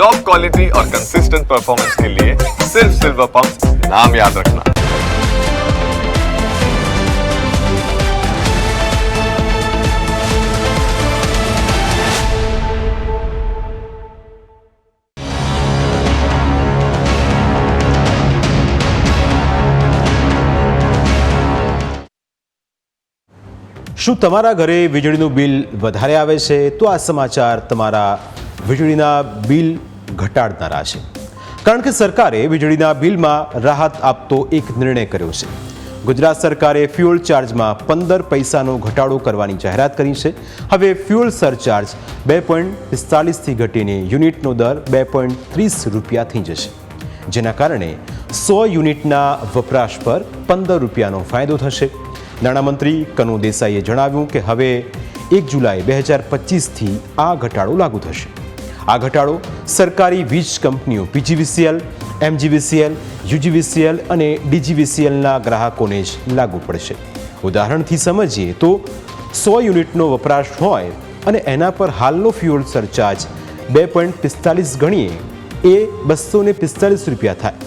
Top quality और consistent performance के लिए सिर्फ सिल्वर पंप नाम याद रखना શું તમારા ઘરે વીજળીનું બિલ વધારે આવે છે તો આ સમાચાર તમારા વીજળીના બિલ ઘટાડનારા છે. કારણ કે સરકારે વીજળીના બિલમાં રાહત આપતો એક નિર્ણય કર્યો છે. ગુજરાત સરકારે ફ્યુઅલ ચાર્જમાં પંદર પૈસાનો ઘટાડો કરવાની જાહેરાત કરી છે. હવે ફ્યુઅલ સરચાર્જ બે પોઈન્ટ પિસ્તાલીસથી ઘટીને યુનિટનો દર બે પોઈન્ટ ત્રીસ રૂપિયા થઈ જશે. જેના કારણે સો યુનિટના વપરાશ પર પંદર રૂપિયાનો ફાયદો થશે. નાણામંત્રી કનુ દેસાઈએ જણાવ્યું કે હવે એક જુલાઈ બે હજાર પચીસથી આ ઘટાડો લાગુ થશે. આ ઘટાડો સરકારી વીજ કંપનીઓ પીજીવીસીએલ, એમજીવીસીએલ, યુજીવીસીએલ અને ડીજીવીસીએલના ગ્રાહકોને જ લાગુ પડશે. ઉદાહરણથી સમજીએ તો સો યુનિટનો વપરાશ હોય અને એના પર હાલનો ફ્યુઅલ સરચાર્જ બે પોઈન્ટ પિસ્તાલીસ ગણીએ, એ બસો ને પિસ્તાલીસ રૂપિયા થાય.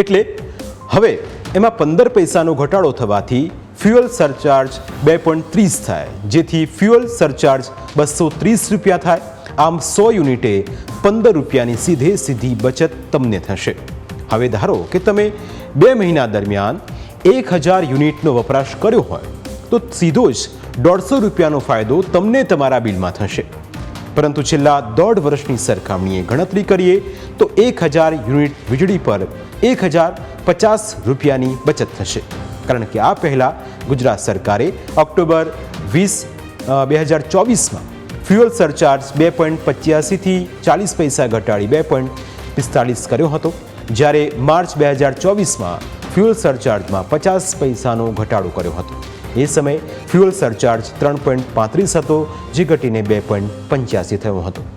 એટલે હવે એમાં પંદર પૈસાનો ઘટાડો થવાથી ફ્યુઅલ સરચાર્જ બે પોઈન્ટ ત્રીસ થાય, જેથી ફ્યુઅલ સરચાર્જ બસો ત્રીસ રૂપિયા થાય. આમ સો યુનિટે પંદર રૂપિયાની સીધે સીધી બચત તમને થશે. હવે ધારો કે તમે બે મહિના દરમિયાન એક હજાર યુનિટનો વપરાશ કર્યો હોય, તો સીધો જ દોઢસો રૂપિયાનો ફાયદો તમને તમારા બિલમાં થશે. પરંતુ છેલ્લા દોઢ વર્ષની સરખામણીએ ગણતરી કરીએ, તો એક હજાર યુનિટ વીજળી પર એક હજાર પચાસ રૂપિયાની બચત થશે. કારણ કે આ પહેલાં ગુજરાત સરકારે ઓક્ટોબર વીસ બે હજાર ચોવીસમાં ફ્યુઅલ સરચાર્જ બે પોઈન્ટ પચ્યાસીથી ચાલીસ પૈસા ઘટાડી બે પોઈન્ટ પિસ્તાળીસ કર્યો હતો. જ્યારે માર્ચ બે હજાર ચોવીસમાં ફ્યુઅલ સરચાર્જમાં પચાસ પૈસાનો ઘટાડો કર્યો હતો. એ સમયે ફ્યુઅલ સરચાર્જ ત્રણ પોઈન્ટ પાંત્રીસ હતો, જે ઘટીને બે પોઈન્ટ પંચ્યાસી થયો હતો.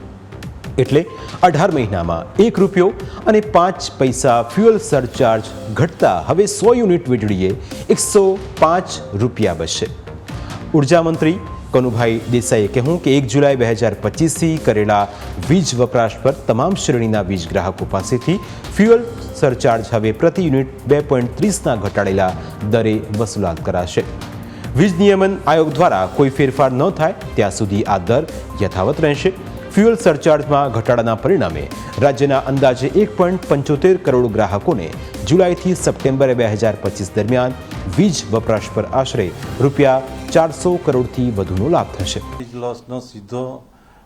એટલે અઢાર મહિનામાં એક રૂપિયો અને પાંચ પૈસા ફ્યુઅલ સરચાર્જ ઘટતા હવે સો યુનિટ વીજળીએ એકસો પાંચ રૂપિયા બચશે. ઊર્જા મંત્રી કનુભાઈ દેસાઈએ કહ્યું કે એક જુલાઈ બે હજાર પચીસથી કરેલા વીજ વપરાશ પર તમામ શ્રેણીના વીજ ગ્રાહકો પાસેથી ફ્યુઅલ સરચાર્જ હવે પ્રતિ યુનિટ બે પોઈન્ટ ત્રીસના ઘટાડેલા દરે વસૂલાત કરાશે. વીજ નિયમન આયોગ દ્વારા કોઈ ફેરફાર ન થાય, ત્યાં સુધી આ દર યથાવત રહેશે. ફ્યુઅલ સરચાર્જમાં ઘટાડાના પરિણામે રાજ્યના અંદાજે એક પોઈન્ટ પંચોતેર કરોડ ગ્રાહકોને જુલાઈથી સપ્ટેમ્બર બે હજાર પચીસ દરમિયાન વીજ વપરાશ પર આશરે રૂપિયા ચારસો કરોડથી વધુનો લાભ થશે. વીજ લોસનો સીધો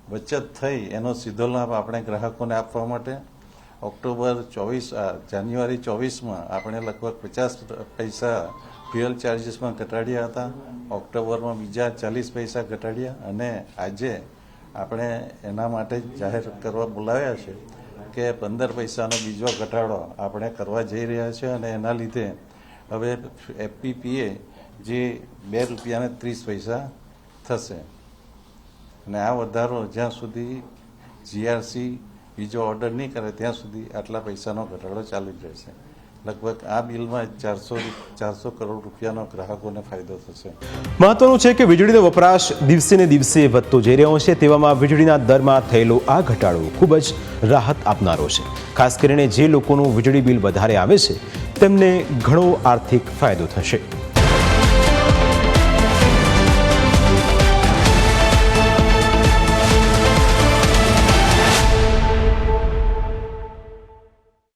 બચત થઈ, એનો સીધો લાભ આપણે ગ્રાહકોને આપવા માટે ઓક્ટોબર ચોવીસ જાન્યુઆરી ચોવીસમાં આપણે લગભગ પચાસ પૈસા ફ્યુઅલ ચાર્જીસમાં ઘટાડ્યા હતા. ઓક્ટોબરમાં બીજા ચાલીસ પૈસા ઘટાડ્યા અને આજે આપણે એના માટે જાહેર કરવા બોલાવ્યા છે કે પંદર પૈસાનો બીજો ઘટાડો આપણે કરવા જઈ રહ્યા છે અને એના લીધે હવે એફપીપીએ જે બે રૂપિયાને ત્રીસ પૈસા થશે. અને આ વધારો જ્યાં સુધી જીઆરસી બીજો ઓર્ડર નહીં કરે, ત્યાં સુધી આટલા પૈસાનો ઘટાડો ચાલુ જ રહેશે. લગભગ આ બિલમાં ચારસો ચારસો કરોડ રૂપિયાનો ગ્રાહકોને ફાયદો થશે. મહત્વનું છે કે વીજળીનો વપરાશ દિવસે ને દિવસે વધતો જઈ રહ્યો છે, તેવામાં વીજળીના દરમાં થયેલો આ ઘટાડો ખૂબ જ રાહત આપનારો છે. ખાસ કરીને જે લોકોનું વીજળી બિલ વધારે આવે છે, તેમને ઘણો આર્થિક ફાયદો થશે.